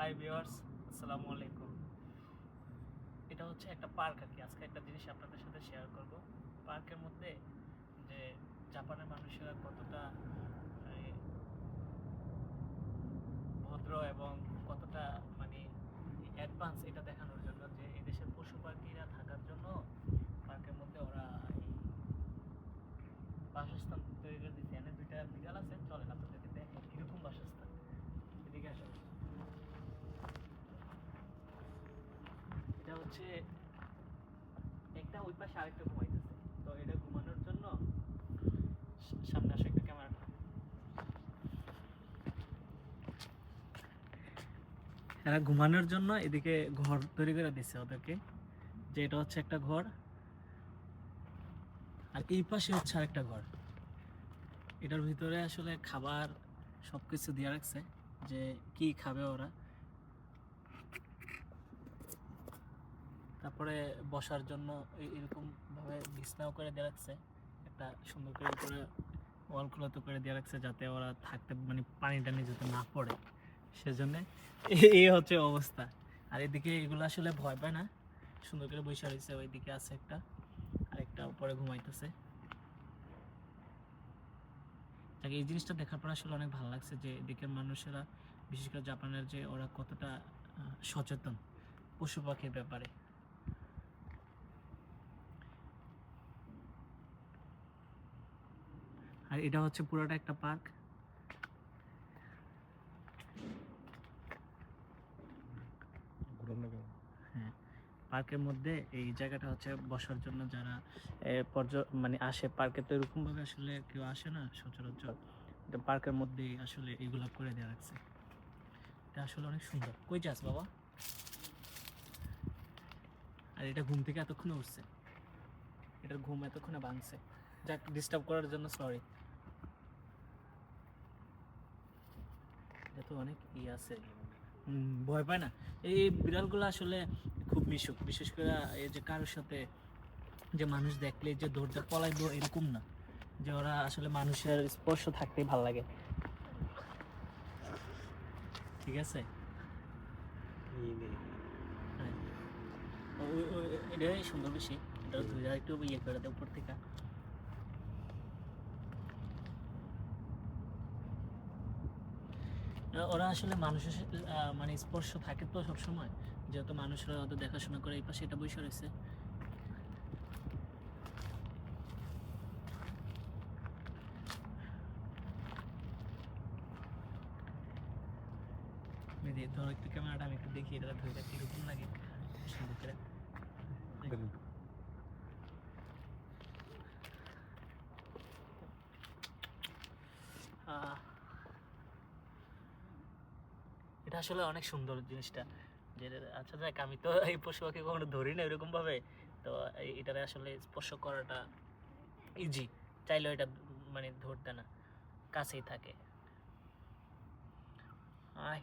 High viewers আসসালামু আলাইকুম এটা হচ্ছে একটা পার্ক আর কি। আজকে একটা জিনিস আপনাদের সাথে শেয়ার করব। পার্কের মধ্যে যে জাপানের মানুষেরা কতটা এই, ভদ্র এবং কতটা মানে অ্যাডভান্স এটা দেখানোর জন্য যে এই দেশের পশু পাখিরা থাকার জন্য পার্কের মধ্যে ওরা এই বাসস্থান তৈরি করে দিচ্ছে এনে দুইটা বিড়াল আছে চলেন আপনাদেরকে দেখেন এরকম বাসস্থান এদিকে আসেন এটা হচ্ছে একটা ওই পাশে আরেকটা ঘুমাইতেছে। তো এটা ঘুমানোর জন্য সামনে আসো একটা এরা ঘুমানোর জন্য এদিকে ঘর তৈরি করে দিচ্ছে ওদেরকে, যে এটা হচ্ছে একটা ঘর। আর এই পাশে হচ্ছে আরেকটা ঘর। এটার ভিতরে আসলে খাবার সব কিছু দিয়ে রাখছে, যে কি খাবে ওরা। তারপরে বসার জন্য এ- এরকম ভাবে বিছনাও করে দেওয়া রাখছে একটা সুন্দর করে উপরে ওয়ালগুলো তো করে দেওয়া রাখছে যাতে ওরা থাকতে মানে পানি টানি যাতে না পড়ে। সেজন্য এই হচ্ছে অবস্থা। আর এদিকে এগুলো আসলে ভয় পায় না। সুন্দর করে বসে রয়েছে ওইদিকে আছে একটা আরেকটা উপরে ঘুমাইতেছে। যাক, এই জিনিসটা দেখার পর আসলে অনেক ভালো লাগছে যে এদিকের মানুষেরা বিশেষ করে জাপানের যে ওরা কতটা সচেতন পশু পাখির ব্যাপারে। আর এটা হচ্ছে পুরোটা একটা পার্ক। হ্যাঁ পার্কের মধ্যে এই জায়গাটা হচ্ছে বসার জন্য যারা পর্য মানে আসে, পার্কে তো এরকম ভাবে আসলে কেউ আসে না, সচরাচর। পার্কের মধ্যেই আসলে এগুলো করে দেওয়া রাখছে এটা আসলে অনেক সুন্দর। কই যাস বাবা? আর এটা ঘুম থেকে এতক্ষণে উঠছে। এটার ঘুম এতক্ষণে ভাঙছে। যাক ডিস্টার্ব করার জন্য সরি এটা তো অনেক ই আছে। ভয় পায় না। এই বিড়ালগুলো আসলে খুব মিশুক। বিশেষ করে এই যে কারোর সাথে যে মানুষ দেখলে যে দৌড়টা পলাইবো এরকম না। যে ওরা আসলে মানুষের স্পর্শ থাকতেই ভালো লাগে। ঠিক আছে? হ্যাঁ। এটাই সুন্দর বেশি। এটা একটু ইয়ে করে দেয় উপর থেকে। ওরা আসলে মানুষের মানে স্পর্শ থাকে তো সবসময়। যেহেতু মানুষরা ওদের দেখাশোনা করে এই পাশে এটা বসে রয়েছে। ধরো একটু ক্যামেরাটা আমি একটু দেখি, এটা ধরে রাখি এরকম লাগে। সুন্দর করে। এটা আসলে অনেক সুন্দর জিনিসটা। যে আচ্ছা দেখ আমি তো এই পশু পাখি কখনো ধরি না এরকম ভাবে। তো এটারে আসলে স্পর্শ করাটা ইজি চাইলেও এটা মানে ধরতে না। কাছেই থাকে। আয়।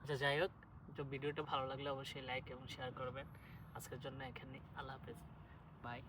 আচ্ছা যাই হোক, তো ভিডিওটা ভালো লাগলে অবশ্যই লাইক এবং শেয়ার করবেন। আজকের জন্য এখানে আল্লাহ হাফেজ। বাই